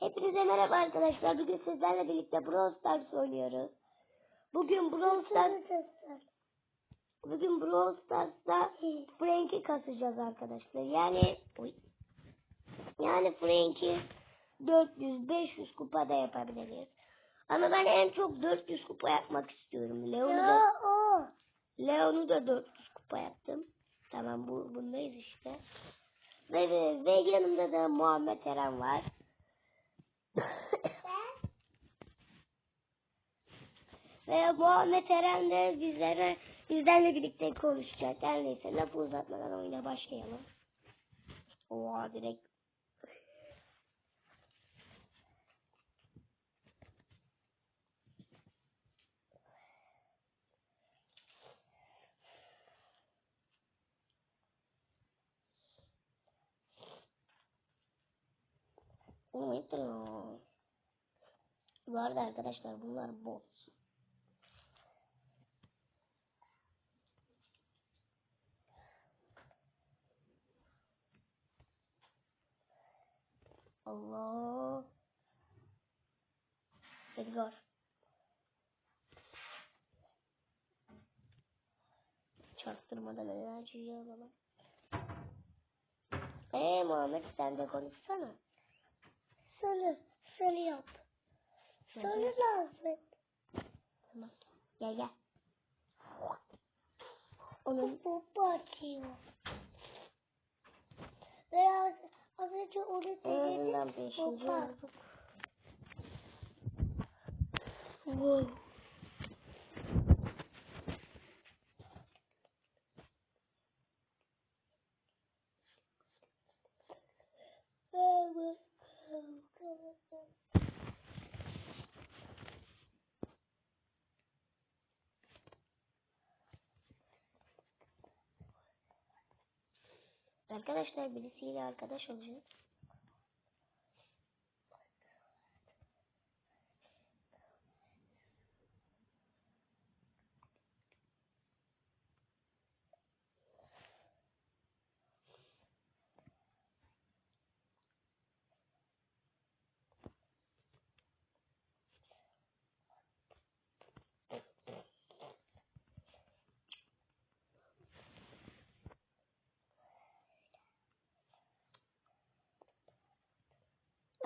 Hepinize merhaba arkadaşlar. Bugün sizlerle birlikte Brawl Stars oynuyoruz. Bugün Brawl Stars Bugün Brawl Stars'ta Frank'i kasacağız arkadaşlar. Yani yani Frank'i 400-500 kupada yapabiliriz. Ama ben en çok 400 kupa yapmak istiyorum. Leon'u da. Leon'u da 400 kupa yaptım. Tamam bu bundayız işte. Ve, ve, ve yanımda da Muhammed Eren var. Ve Muhammed Eren de bizlere bizlerle birlikte konuşacak. Her neyse lafı uzatmadan oyuna başlayalım. Oha direkt. Bu arada arkadaşlar bunlar bot. Allah. Edgar. Çarptırmadan enerjiyi alalım. Eee Muhammed sen de konuşsana. Sarı. Sarı yap. Sarı lazım. Tamam. Gel gel. Onun Bu atıyor. Biraz az önce Ondan denedim. beşinci olduk. Wow. Arkadaşlar birisiyle arkadaş olacağız.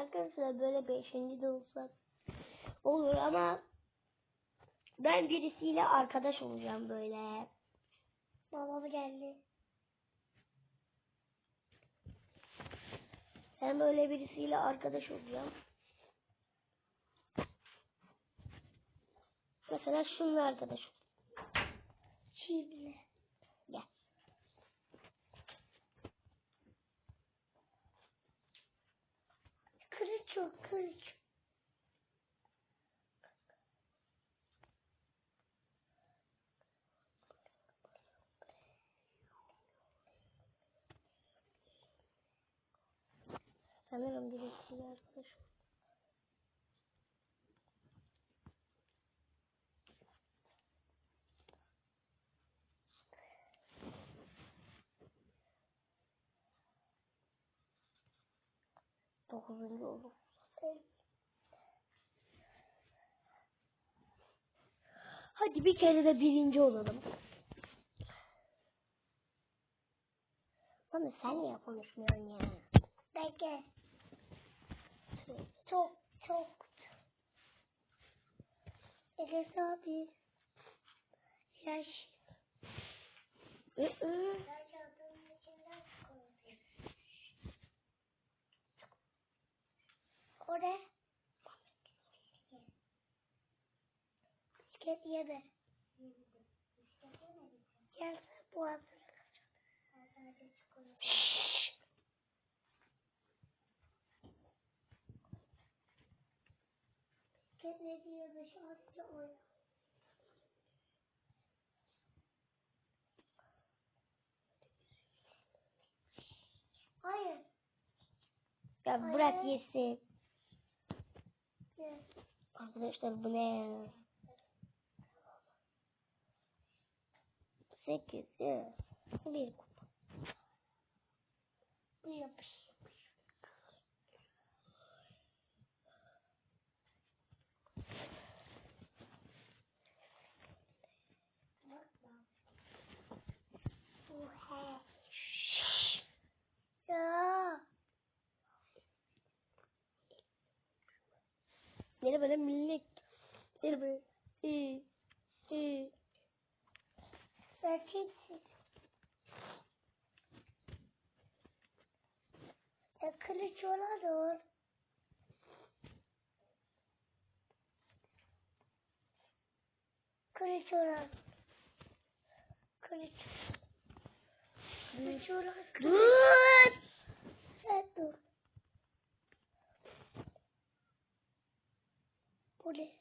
Arkadaşlar böyle beşinci de olsak olur ama ben birisiyle arkadaş olacağım böyle. Babam geldi. Ben böyle birisiyle arkadaş olacağım. Mesela şununla arkadaş ol. Çivli. 43. Sanırım direksiyle arkadaşım. Dokuzuncu olur. Hadi bir kere de birinci olalım. Bana sen niye konuşmuyorsun ya? Bekle. Çok çok. Enes abi. Yaş. Hı hı. O ne? Bisiklet yeme. Gel bu hazır. Bisiklet ne diyormuş? Sadece oyna. Hayır. Ya bırak yesin. Arkadaşlar bu ne? Sekiz. ya. Bir kupa. Bu yapış. de böyle minik bir böyle iyi iyi Sen kimsin? Ya kılıç ona dur. Kılıç ona. Kılıç. Kılıç ona. Dur! Sen dur. Bu ne?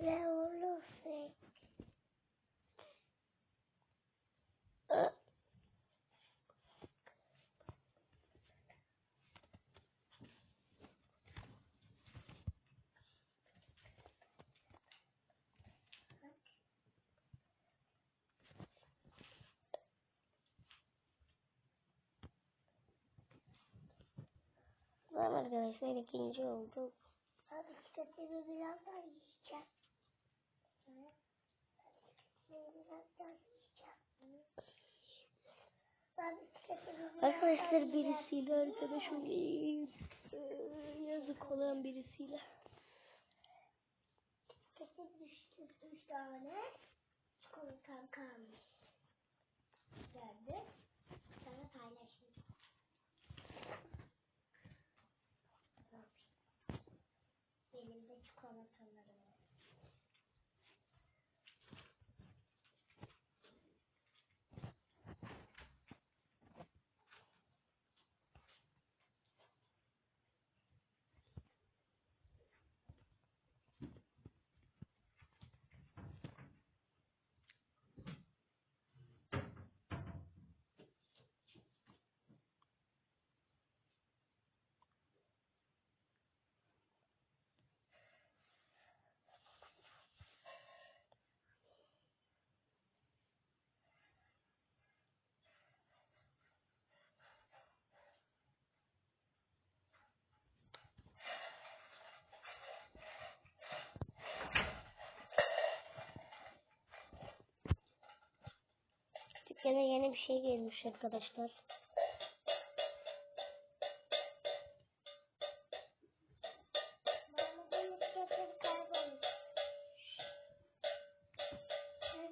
Ne olursa. Tamam arkadaşlar ikinci oldu. Hadi bisikletimi biraz daha yiyeceğim. Evet. Arkadaşlar birisiyle arkadaşım iyi, e, yazık olan birisiyle. Bisikletim düştü. Üç tane. Çikolatam kalmış. Geldi. Sana paylaşayım. Benim de çikolatalarım var. Dükkana yeni bir şey gelmiş arkadaşlar.